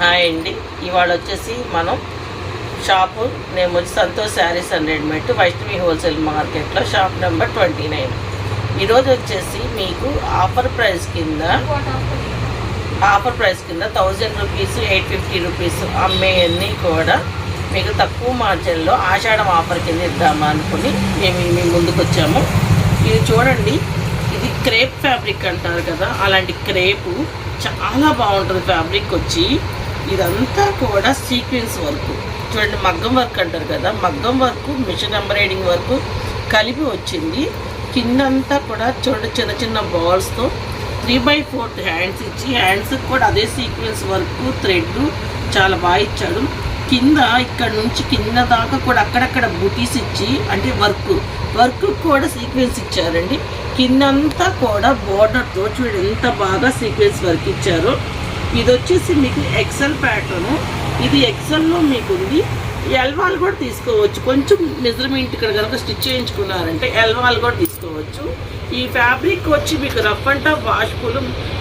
Hi అండి. ఇవాళ వచ్చేసి మనం షాపు నేను వచ్చి Santosh sarees and readymade Vaishnavi wholesale మార్కెట్లో షాప్ నెంబర్ ట్వంటీ నైన్. ఈరోజు వచ్చేసి మీకు ఆఫర్ ప్రైస్ కింద ఆఫర్ ప్రైస్ కింద thousand rupees eight fifty rupees అమ్మేయన్నీ కూడా మీకు తక్కువ మార్జిన్లో ఆషాఢం ఆఫర్ కింద ఇద్దామా అనుకుని మేము మీ ముందుకు వచ్చాము. ఇది చూడండి ఇది క్రేప్ ఫ్యాబ్రిక్ అంటారు కదా అలాంటి క్రేపు చాలా బాగుంటుంది ఫ్యాబ్రిక్ వచ్చి. ఇదంతా కూడా సీక్వెన్స్ వర్క్ చూడండి మగ్గం వర్క్ అంటారు కదా మగ్గం వర్క్ మిషన్ ఎంబ్రాయిడింగ్ వర్క్ కలిపి వచ్చింది. కిందంతా కూడా చూడండి చిన్న చిన్న బాల్స్తో త్రీ బై ఫోర్త్ హ్యాండ్స్ ఇచ్చి హ్యాండ్స్కి కూడా అదే సీక్వెన్స్ వర్క్ థ్రెడ్ చాలా బాగా ఇచ్చాడు. కింద ఇక్కడ నుంచి కింద దాకా కూడా అక్కడక్కడ బుటీస్ ఇచ్చి అంటే వర్క్ వర్క్ కూడా సీక్వెన్స్ ఇచ్చారండి. కిందంతా కూడా బోర్డర్తో చూడండి ఎంత బాగా సీక్వెన్స్ వర్క్ ఇచ్చారో. ఇది వచ్చేసి మీకు ఎక్సెల్ ప్యాటర్ను ఇది ఎక్సెల్లో మీకు ఉంది ఎల్వాల్ కూడా తీసుకోవచ్చు. కొంచెం మెజర్మెంట్ ఇక్కడ కనుక స్టిచ్ చేయించుకున్నారంటే ఎల్వాల్ కూడా తీసుకోవచ్చు. ఈ ఫ్యాబ్రిక్ వచ్చి మీకు రఫ్ అండ్ టఫ్ వాష్ఫుల్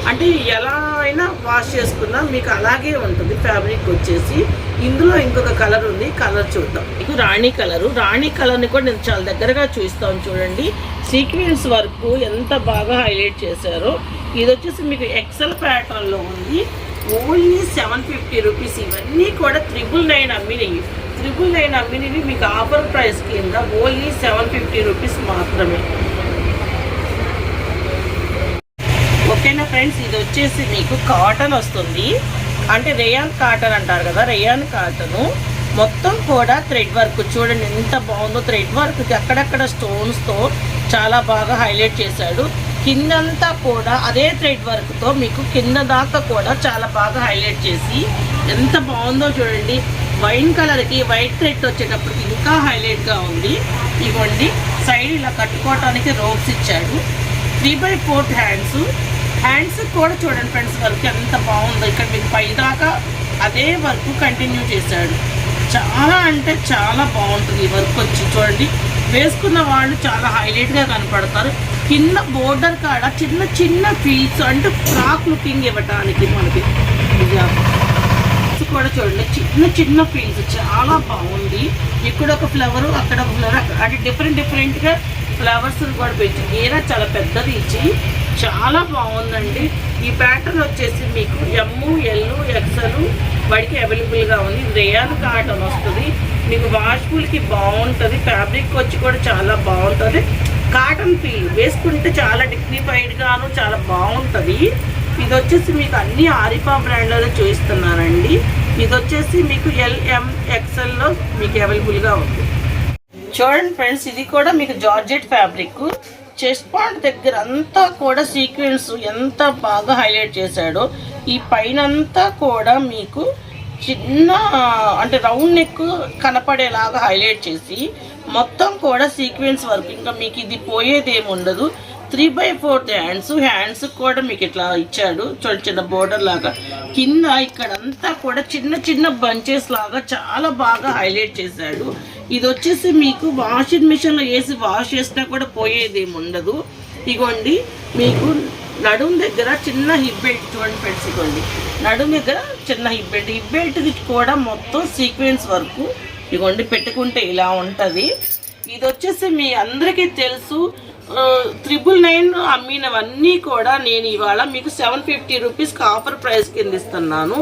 అంటే ఎలా అయినా వాష్ చేసుకున్నా మీకు అలాగే ఉంటుంది ఫ్యాబ్రిక్ వచ్చేసి. ఇందులో ఇంకొక కలర్ ఉంది. కలర్ చూద్దాం. మీకు రాణి కలరు రాణి కలర్ని కూడా నేను చాలా దగ్గరగా చూస్తాను చూడండి. సీక్వెన్స్ వర్క్ ఎంత బాగా హైలైట్ చేశారో. ఇది వచ్చేసి మీకు ఎక్సెల్ ప్యాటర్న్లో ఉంది. ఓన్లీ సెవెన్ ఫిఫ్టీ రూపీస్ ఇవన్నీ కూడా త్రిబుల్ నైన్ అమ్మినవి. త్రిబుల్ నైన్ అమ్మినవి మీకు ఆఫర్ ప్రైస్ కింద ఓన్లీ సెవెన్ ఫిఫ్టీ రూపీస్ మాత్రమే. ఓకేనా ఫ్రెండ్స్ ఇది వచ్చేసి మీకు కాటన్ వస్తుంది. అంటే రేయాన్ కాటన్ అంటారు కదా రేయాన్ కాటను మొత్తం కూడా థ్రెడ్ వర్క్ చూడండి ఎంత బాగుందో థ్రెడ్ వర్క్కి అక్కడక్కడ స్టోన్స్తో చాలా బాగా హైలైట్ చేశాడు. కిందంతా కూడా అదే థ్రెడ్ వర్క్తో మీకు కింద దాకా కూడా చాలా బాగా హైలైట్ చేసి ఎంత బాగుందో చూడండి. వైన్ కలర్కి వైట్ థ్రెడ్ వచ్చేటప్పటికి ఇంకా హైలైట్గా ఉంది. ఇవ్వండి. సైడ్ ఇలా కట్టుకోవటానికి రోప్స్ ఇచ్చాడు three by fourth hands hands కూడా చూడండి ఫ్రెండ్స్ వర్క్ ఎంత బాగుందో. ఇక్కడ మీకు పైదాకా అదే వర్క్ కంటిన్యూ చేశాడు. చాలా అంటే చాలా బాగుంటుంది ఈ వర్క్ వచ్చి చూడండి. వేసుకున్న వాళ్ళు చాలా హైలైట్గా కనపడతారు. కింద బోర్డర్ కాడ చిన్న చిన్న ఫీల్స్ అంటే ఫ్రాక్ లుకింగ్ ఇవ్వటానికి మనకి. కూడా చూడండి చిన్న చిన్న ఫీల్స్ చాలా బాగుంది. ఇక్కడ ఒక ఫ్లవర్ అక్కడ ఫ్లవర్ అంటే డిఫరెంట్ డిఫరెంట్గా ఫ్లవర్స్ కూడా పెంచి ఏరా చాలా పెద్దది ఇచ్చి చాలా బాగుందండి. ఈ ప్యాటర్న్ వచ్చేసి మీకు ఎమ్ము ఎల్లు ఎక్సలు వాడికి అవైలబుల్గా ఉంది. రేయాన్ కాటన్ వస్తుంది. మీకు వాష్ఫుల్కి బాగుంటుంది. ఫ్యాబ్రిక్ వచ్చి కూడా చాలా బాగుంటుంది. Cotton feel. వేసుకుంటే చాలా డిగ్నిఫైడ్గాను చాలా బాగుంటుంది. ఇది వచ్చేసి మీకు అన్ని ఆరిఫా బ్రాండ్లలో చూపిస్తున్నానండి ఇది వచ్చేసి మీకు ఎల్ఎం ఎక్సెల్లో మీకు అవైలబుల్గా ఉంది. చూడండి ఫ్రెండ్స్ ఇది కూడా మీకు జార్జెట్ ఫ్యాబ్రిక్ చెస్ట్ పాయింట్ దగ్గర అంతా కూడా సీక్వెన్స్ ఎంత బాగా హైలైట్ చేశాడో ఈ పైన అంతా కూడా మీకు చిన్న అంటే రౌండ్ నెక్ కనపడేలాగా హైలైట్ చేసి మొత్తం కూడా సీక్వెన్స్ వర్క్. ఇంకా మీకు ఇది పోయేది ఏమి ఉండదు. Three by fourth hands hands కూడా మీకు ఇట్లా ఇచ్చాడు. చిన్న చిన్న బోర్డర్ లాగా. కింద ఇక్కడంతా కూడా చిన్న చిన్న బంచెస్ లాగా చాలా బాగా హైలైట్ చేశాడు. ఇది వచ్చేసి మీకు వాషింగ్ మిషన్లో వేసి వాష్ చేసినా కూడా పోయేది ఉండదు. ఇగోండి మీకు నడుము దగ్గర చిన్న హిప్ బెల్ట్ చూడండి ఫ్రెండ్స్ ఇగోండి. నడుము దగ్గర చిన్న హిప్ బెల్ట్ హిప్ బెల్ట్ది కూడా మొత్తం సీక్వెన్స్ వరకు. ఇగోండి పెట్టుకుంటే ఇలా ఉంటుంది. ఇది వచ్చేసి మీ అందరికీ తెలుసు. త్రిబుల్ నైన్ అమ్మినవన్నీ కూడా నేను ఇవాళ మీకు సెవెన్ ఫిఫ్టీ రూపీస్కి ఆఫర్ ప్రైస్ కింద ఇస్తున్నాను.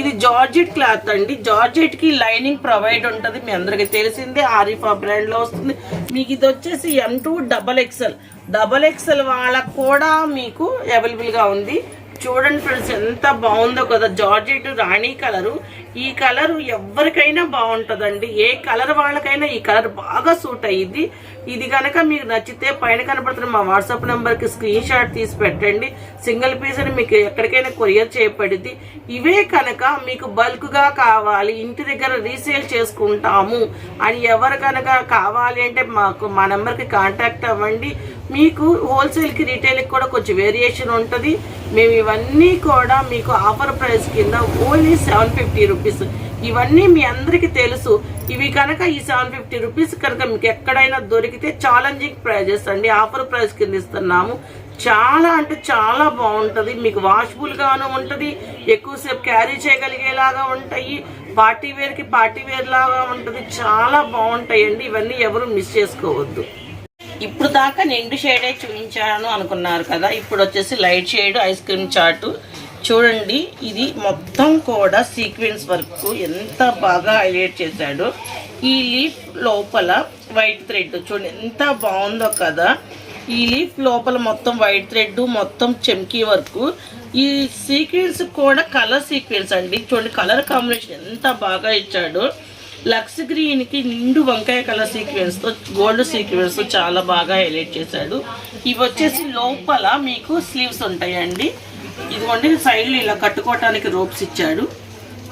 ఇది జార్జెట్ క్లాత్ అండి. జార్జెట్కి లైనింగ్ ప్రొవైడ్ ఉంటుంది. మీ అందరికీ తెలిసిందే ఆరిఫా బ్రాండ్లో వస్తుంది. మీకు ఇది వచ్చేసి M to double XL double XL వాళ్ళకు కూడా మీకు అవైలబుల్గా ఉంది. చూడండి ఫ్రెండ్స్ ఎంత బాగుందో కదా. జార్జెట్ రాణి కలరు. ఈ కలర్ ఎవరికైనా బాగుంటుందండి. ఏ కలర్ వాళ్ళకైనా ఈ కలర్ బాగా సూట్ అయ్యింది ఇది కనుక మీకు నచ్చితే పైన కనపడుతున్న మా వాట్సాప్ నెంబర్కి స్క్రీన్ షాట్ తీసి పెట్టండి. సింగిల్ పీస్ అని మీకు ఎక్కడికైనా కొరియర్ చేయబడింది ఇవే కనుక మీకు బల్క్గా కావాలి. ఇంటి దగ్గర రీసేల్ చేసుకుంటాము అని ఎవరు కనుక కావాలి అంటే మాకు మా నెంబర్కి కాంటాక్ట్ అవ్వండి. మీకు హోల్సేల్కి రీటైల్కి కూడా కొంచెం వేరియేషన్ ఉంటుంది. మేము ఇవన్నీ కూడా మీకు ఆఫర్ ప్రైస్ కింద ఓన్లీ సెవెన్ ఫిఫ్టీ రూపీస్. ఇవన్నీ మీ అందరికీ తెలుసు. ఇవి కనుక ఈ సెవెన్ ఫిఫ్టీ రూపీస్ కనుక మీకు ఎక్కడైనా దొరికితే ఛాలెంజింగ్ ప్రైజెస్ అండి. ఆఫర్ ప్రైస్ కింద ఇస్తున్నాము. చాలా అంటే చాలా బాగుంటుంది. మీకు వాషబుల్ గాను ఉంటుంది. ఎక్కువసేపు క్యారీ చేయగలిగేలాగా ఉంటాయి. పార్టీ వేర్కి పార్టీ వేర్ లాగా ఉంటుంది. చాలా బాగుంటాయండి. ఇవన్నీ ఎవరు మిస్ చేసుకోవద్దు. ఇప్పుడు దాకా నిండు షేడే చూపించాను అనుకున్నారు కదా. ఇప్పుడు వచ్చేసి లైట్ షేడ్ ఐస్ క్రీమ్ చాటు చూడండి ఇది మొత్తం కూడా సీక్వెన్స్ వర్క్ ఎంత బాగా హైలైట్ చేశాడు. ఈ లీఫ్ లోపల వైట్ థ్రెడ్ చూడండి ఎంత బాగుందో కదా. ఈ లీఫ్ లోపల మొత్తం వైట్ థ్రెడ్ మొత్తం చెమ్కీ వర్క్ ఈ సీక్వెన్స్ కూడా కలర్ సీక్వెన్స్ అండి. చూడండి కలర్ కాంబినేషన్ ఎంత బాగా ఇచ్చాడు. లక్స్ గ్రీన్కి నిండు వంకాయ కలర్ సీక్వెన్స్తో గోల్డ్ సీక్వెన్స్ చాలా బాగా హైలైట్ చేశాడు. ఇవి వచ్చేసి లోపల మీకు స్లీవ్స్ ఉంటాయండి. ఇదిగోండి సైడ్లు ఇలా కట్టుకోవటానికి రోప్స్ ఇచ్చాడు.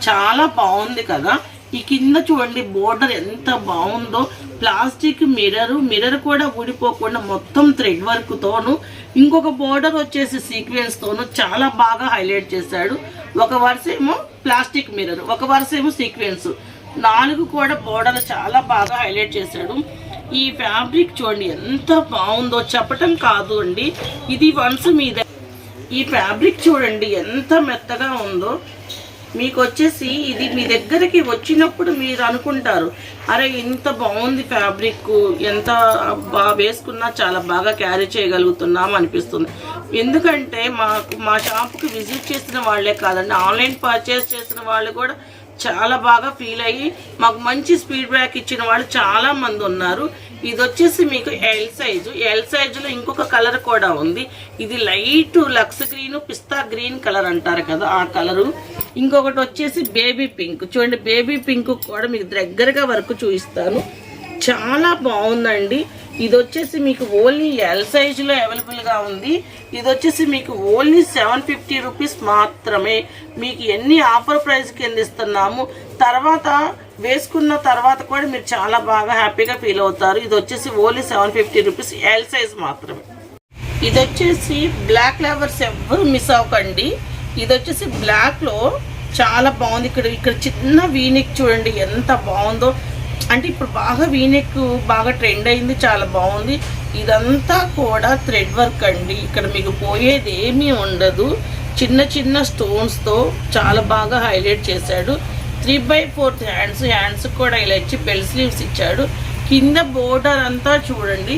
చాలా బాగుంది కదా. ఈ కింద చూడండి బోర్డర్ ఎంత బాగుందో. ప్లాస్టిక్ మిర్రర్ మిర్రర్ కూడా ఊడిపోకుండా మొత్తం థ్రెడ్ వర్క్ తోను. ఇంకొక బోర్డర్ వచ్చేసి సీక్వెన్స్ తోను చాలా బాగా హైలైట్ చేశాడు. ఒక వరుస ఏమో ప్లాస్టిక్ మిర్రర్ ఒక వరుస ఏమో సీక్వెన్స్ నాలుగు కూడా బోర్డర్ చాలా బాగా హైలైట్ చేశాడు. ఈ ఫ్యాబ్రిక్ చూడండి ఎంత బాగుందో. చెప్పటం కాదు అండి. ఇది వన్స్ మీద. ఈ ఫ్యాబ్రిక్ చూడండి ఎంత మెత్తగా ఉందో. మీకు వచ్చేసి ఇది మీ దగ్గరికి వచ్చినప్పుడు మీరు అనుకుంటారు అరే ఇంత బాగుంది ఫ్యాబ్రిక్ ఎంత బాగా వేసుకున్నా చాలా బాగా క్యారీ చేయగలుగుతున్నాం అనిపిస్తుంది. ఎందుకంటే మాకు మా షాప్కి విజిట్ చేసిన వాళ్ళే కాదండి ఆన్లైన్ పర్చేస్ చేసిన వాళ్ళు కూడా చాలా బాగా ఫీల్ అయ్యి మాకు మంచి స్పీడ్ బ్యాక్ ఇచ్చిన వాళ్ళు చాలా మంది ఉన్నారు. ఇది వచ్చేసి మీకు ఎల్ సైజు ఎల్ సైజులో ఇంకొక కలర్ కూడా ఉంది. ఇది లైట్ లక్స్ గ్రీన్ పిస్తా గ్రీన్ కలర్ అంటారు కదా ఆ కలరు ఇంకొకటి వచ్చేసి బేబీ పింక్ చూడండి బేబీ పింక్ కూడా మీకు దగ్గరగా వరకు చూపిస్తాను. చాలా బాగుందండి. ఇది వచ్చేసి మీకు ఓన్లీ ఎల్ సైజులో అవైలబుల్గా ఉంది. ఇది వచ్చేసి మీకు ఓన్లీ సెవెన్ ఫిఫ్టీ రూపీస్ మాత్రమే. మీకు ఎన్ని ఆఫర్ ప్రైస్ కింద ఇస్తున్నాము. తర్వాత వేసుకున్న తర్వాత కూడా మీరు చాలా బాగా హ్యాపీగా ఫీల్ అవుతారు. ఇది వచ్చేసి only seven fifty rupees L size మాత్రమే. ఇది వచ్చేసి బ్లాక్ ఫ్లేవర్స్ ఎవ్వరు మిస్ అవ్వకండి. ఇది వచ్చేసి బ్లాక్లో చాలా బాగుంది. ఇక్కడ ఇక్కడ చిన్న వీనిక్ చూడండి ఎంత బాగుందో. అంటే ఇప్పుడు బాగా వీనెక్ బాగా ట్రెండ్ అయింది చాలా బాగుంది. ఇదంతా కూడా థ్రెడ్ వర్క్ అండి. ఇక్కడ మీకు పోయేది ఏమీ ఉండదు. చిన్న చిన్న స్టోన్స్తో చాలా బాగా హైలైట్ చేశాడు. Three by fourth hands hands కూడా ఇలా ఇచ్చి బెల్ స్లీవ్స్ ఇచ్చాడు. కింద బోర్డర్ అంతా చూడండి.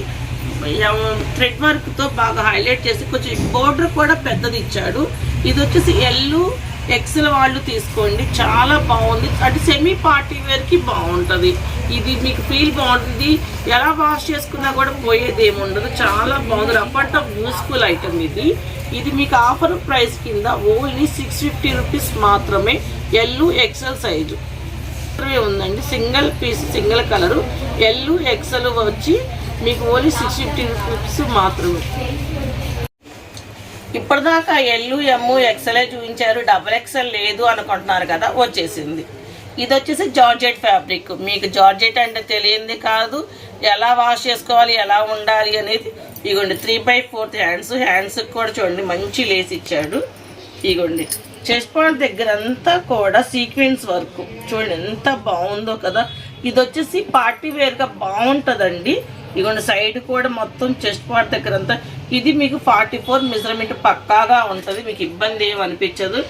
థ్రెడ్ వర్క్తో బాగా హైలైట్ చేసి కొంచెం బోర్డర్ కూడా పెద్దది ఇచ్చాడు. ఇది వచ్చేసి ఎల్లు ఎక్సెల్ వాళ్ళు తీసుకోండి. చాలా బాగుంది. అంటే సెమీ పార్టీ వేర్కి బాగుంటుంది. ఇది మీకు ఫీల్ బాగుంటుంది. ఎలా వాష్ చేసుకున్నా కూడా పోయేది ఏముండదు. చాలా బాగుంది. Rough and tough useful item ఇది. ఇది మీకు ఆఫర్ ప్రైస్ కింద ఓన్లీ సిక్స్ ఫిఫ్టీ రూపీస్ మాత్రమే. ఎల్లు ఎక్సెల్ సైజు ఉందండి. Single piece single colour L XL వచ్చి మీకు ఓన్లీ సిక్స్ ఫిఫ్టీ రూపీస్ మాత్రమే. ఇప్పటిదాకా ఎల్లు ఎమ్ము ఎక్సెలే చూపించారు. డబుల్ ఎక్సెల్ లేదు అనుకుంటున్నారు కదా వచ్చేసింది. ఇది వచ్చేసి జార్జెట్ ఫ్యాబ్రిక్. మీకు జార్జెట్ అంటే తెలియంది కాదు. ఎలా వాష్ చేసుకోవాలి ఎలా ఉండాలి అనేది ఇగోండి త్రీ బై ఫోర్త్ హ్యాండ్స్ హ్యాండ్స్కి కూడా చూడండి మంచి లేస్ ఇచ్చాడు. ఇగోండి చెస్ట్ పాయింట్ దగ్గర అంతా కూడా సీక్వెన్స్ వర్క్ చూడండి ఎంత బాగుందో కదా. ఇది వచ్చేసి పార్టీ వేర్గా బాగుంటుందండి. ఇగోండి సైడ్ కూడా మొత్తం చెస్ట్ పార్ట్ దగ్గర అంతా ఇది మీకు ఫార్టీ ఫోర్ మెజర్మెంట్ పక్కాగా ఉంటుంది. మీకు ఇబ్బంది ఏమి అనిపించదు.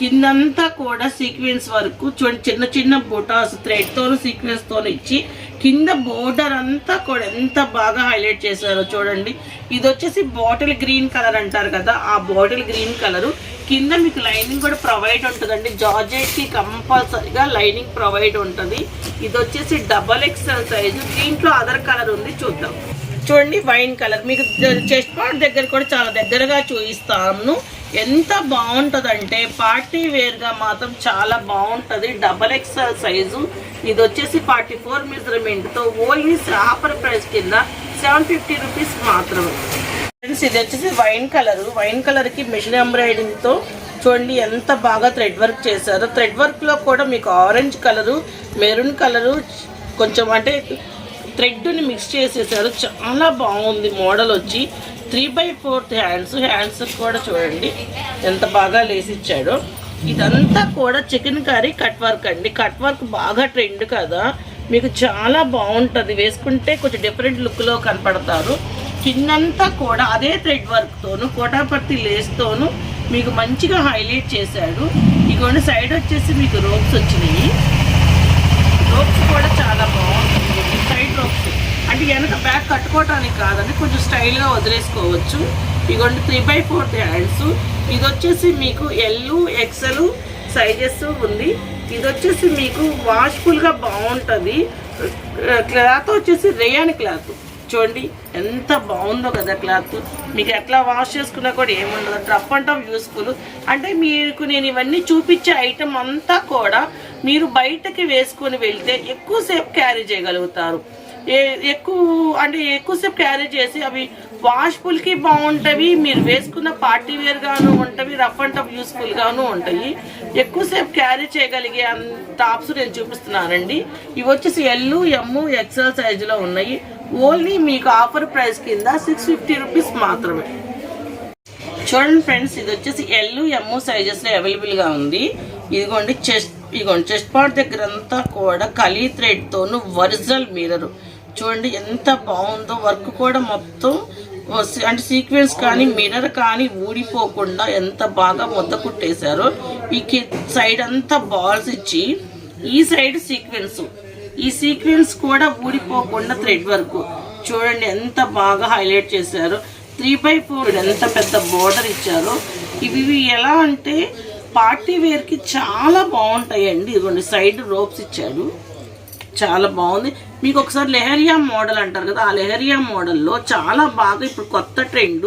కిందంతా కూడా సీక్వెన్స్ వరకు చూడండి చిన్న చిన్న బుటాస్ థ్రెడ్తోను సీక్వెన్స్తోను ఇచ్చి కింద బోర్డర్ అంతా కూడా ఎంత బాగా హైలైట్ చేశారో చూడండి. ఇది వచ్చేసి బాటిల్ గ్రీన్ కలర్ అంటారు కదా ఆ బాటిల్ గ్రీన్ కలరు కింద మీకు లైనింగ్ కూడా ప్రొవైడ్ ఉంటుందండి. జార్జెట్కి కంపల్సరీగా లైనింగ్ ప్రొవైడ్ ఉంటుంది. ఇది వచ్చేసి డబల్ ఎక్స్ఎల్ సైజు దీంట్లో అదర్ కలర్ ఉంది చూద్దాం. చూడండి వైన్ కలర్ మీకు చెస్ట్ పాట్ దగ్గర కూడా చాలా దగ్గరగా చూపిస్తాను. ఎంత బాగుంటుందంటే పార్టీ వేర్గా మాత్రం చాలా బాగుంటుంది. డబల్ ఎక్స్ఎల్ సైజు ఇది వచ్చేసి ఫార్టీ ఫోర్ మెజర్మెంట్తో ఓన్లీ ఆఫర్ ప్రైస్ కింద సెవెన్ ఫిఫ్టీ రూపీస్ మాత్రమే. ఫ్రెండ్స్ ఇది వచ్చేసి వైన్ కలర్ వైన్ కలర్కి మిషన్ ఎంబ్రాయిడింగ్తో చూడండి ఎంత బాగా థ్రెడ్ వర్క్ చేశారో. థ్రెడ్ వర్క్లో కూడా మీకు ఆరెంజ్ కలరు మెరూన్ కలరు కొంచెం అంటే థ్రెడ్ని మిక్స్ చేసేసారు. చాలా బాగుంది మోడల్ వచ్చి. Three by fourth hands hands కూడా చూడండి. ఎంత బాగా లేసి ఇచ్చాడో ఇదంతా కూడా చికెన్ కర్రీ కట్ వర్క్ అండి. కట్ వర్క్ బాగా ట్రెండ్ కదా. మీకు చాలా బాగుంటుంది. వేసుకుంటే కొంచెం డిఫరెంట్ లుక్లో కనపడతారు. కిందంతా కూడా అదే థ్రెడ్ వర్క్తోను కోటాపర్తి లేస్తోను మీకు మంచిగా హైలైట్ చేశాడు. ఇగోండి సైడ్ వచ్చేసి మీకు రోప్స్ వచ్చినాయి. రోప్స్ కూడా చాలా బాగుంటుంది. సైడ్ రోప్స్ అంటే వెనక బ్యాగ్ కట్టుకోవటానికి కాదండి కొంచెం స్టైల్గా వదిలేసుకోవచ్చు. ఇదిగోండి త్రీ బై ఫోర్త్ హ్యాండ్స్ ఇది వచ్చేసి మీకు ఎల్లు ఎక్సెల్ సైజెస్ ఉంది. ఇది వచ్చేసి మీకు వాష్ఫుల్గా బాగుంటుంది. క్లాత్ వచ్చేసి రేయాన్ క్లాత్ చూడండి ఎంత బాగుందో కదా క్లాత్ మీకు ఎట్లా వాష్ చేసుకున్నా కూడా ఏముండదు. రఫ్ అండ్ టఫ్ యూస్ఫుల్ అంటే మీకు నేను ఇవన్నీ చూపించే ఐటమ్ అంతా కూడా మీరు బయటకి వేసుకొని వెళ్తే ఎక్కువసేపు క్యారీ చేయగలుగుతారు. ఎక్కువ అంటే ఎక్కువసేపు క్యారీ చేసి అవి వాష్ఫుల్కి బాగుంటవి మీరు వేసుకున్న పార్టీ వేర్గాను ఉంటవి రఫ్ అండ్ టఫ్ యూస్ఫుల్గాను ఉంటాయి. ఎక్కువసేపు క్యారీ చేయగలిగే టాప్స్ నేను చూపిస్తున్నానండి. ఇవి వచ్చేసి ఎల్లు ఎమ్ము ఎక్సెల్ సైజులో ఉన్నాయి. ఓన్లీ మీకు ఆఫర్ ప్రైస్ కింద సిక్స్ ఫిఫ్టీ రూపీస్ మాత్రమే. చూడండి ఫ్రెండ్స్ ఇది వచ్చేసి ఎల్లు ఎమ్ము సైజెస్లో అవైలబుల్గా ఉంది. ఇదిగోండి చెస్ట్ ఇదిగోండి చెస్ట్ పార్ట్ దగ్గర అంతా కూడా కలీ థ్రెడ్తోను ఒరిజినల్ మిర్రర్ చూడండి ఎంత బాగుందో వర్క్ కూడా మొత్తం. అంటే సీక్వెన్స్ కానీ మిర్రర్ కానీ ఊడిపోకుండా ఎంత బాగా ముద్ద కుట్టేశారో. ఈ సైడ్ అంతా బాల్స్ ఇచ్చి ఈ సైడ్ సీక్వెన్స్. ఈ సీక్వెన్స్ కూడా ఊడిపోకుండా థ్రెడ్ వర్క్. చూడండి ఎంత బాగా హైలైట్ చేశారు. త్రీ బై ఫోర్ ఎంత పెద్ద బోర్డర్ ఇచ్చారో. ఇవి ఇవి ఎలా అంటే పార్టీ వేర్కి చాలా బాగుంటాయండి. ఇదిగోండి సైడ్ రోప్స్ ఇచ్చాడు. చాలా బాగుంది. మీకు ఒకసారి లెహరియా మోడల్ అంటారు కదా ఆ లెహరియా మోడల్లో చాలా బాగా ఇప్పుడు కొత్త ట్రెండ్.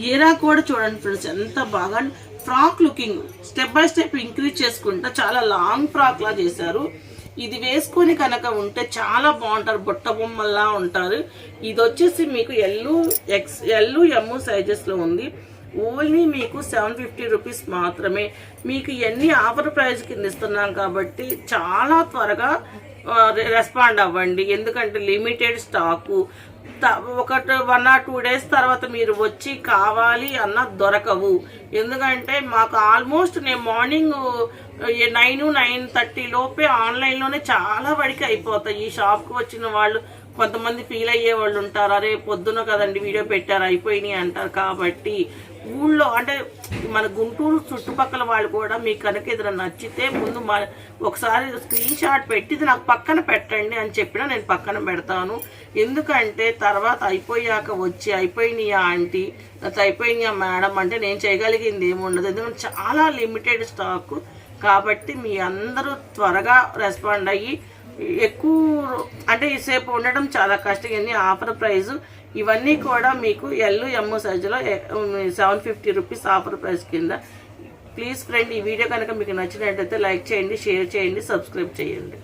గీరా కూడా చూడండి ఫ్రెండ్స్ ఎంత బాగా. Frock looking step by step increase చేసుకుంటా చాలా లాంగ్ ఫ్రాక్లా చేశారు. ఇది వేసుకొని కనుక ఉంటే చాలా బాగుంటారు బుట్ట బొమ్మల్లా ఉంటారు. ఇది వచ్చేసి మీకు ఎల్లు ఎక్స్ ఎల్లు ఎమ్ము సైజెస్లో ఉంది. ఓన్లీ మీకు సెవెన్ ఫిఫ్టీ రూపీస్ మాత్రమే. మీకు ఎన్ని ఆఫర్ ప్రైస్ కింద ఇస్తున్నాం కాబట్టి చాలా త్వరగా రెస్పాండ్ అవ్వండి. ఎందుకంటే లిమిటెడ్ స్టాకు త- ఒక వన్ ఆర్ టూ డేస్ తర్వాత మీరు వచ్చి కావాలి అన్న దొరకవు. ఎందుకంటే మాకు ఆల్మోస్ట్ నేను మార్నింగ్ నైన్ నైన్ థర్టీ లోపే ఆన్లైన్లోనే చాలా వడికి అయిపోతాయి. ఈ షాప్కి వచ్చిన వాళ్ళు కొంతమంది ఫీల్ అయ్యే వాళ్ళు ఉంటారు. అరే పొద్దున కదండి వీడియో పెట్టారు అయిపోయినాయి అంటారు. కాబట్టి ఊళ్ళో అంటే మన గుంటూరు చుట్టుపక్కల వాళ్ళు కూడా మీకు కనుక ఏదైనా నచ్చితే ముందు మా ఒకసారి స్క్రీన్ షాట్ పెట్టి ఇది నాకు పక్కన పెట్టండి అని చెప్పినా నేను పక్కన పెడతాను. ఎందుకంటే తర్వాత అయిపోయాక వచ్చి అయిపోయినాయా ఆంటీ లేకపోతే అయిపోయినాయా మేడం అంటే నేను చేయగలిగింది ఏముండదు ఎందుకంటే చాలా లిమిటెడ్ స్టాక్ కాబట్టి మీ అందరూ త్వరగా రెస్పాండ్ అయ్యి ఎక్కువ అంటే ఈ సేపు ఉండడం చాలా కష్టం. ఆఫర్ ప్రైస్ ఇవన్నీ కూడా మీకు ఎల్లు ఎమ్ సైజులో seven fifty rupees offer price కింద. ప్లీజ్ ఫ్రెండ్ ఈ వీడియో కనుక మీకు నచ్చినట్టయితే లైక్ చేయండి షేర్ చేయండి సబ్స్క్రైబ్ చేయండి.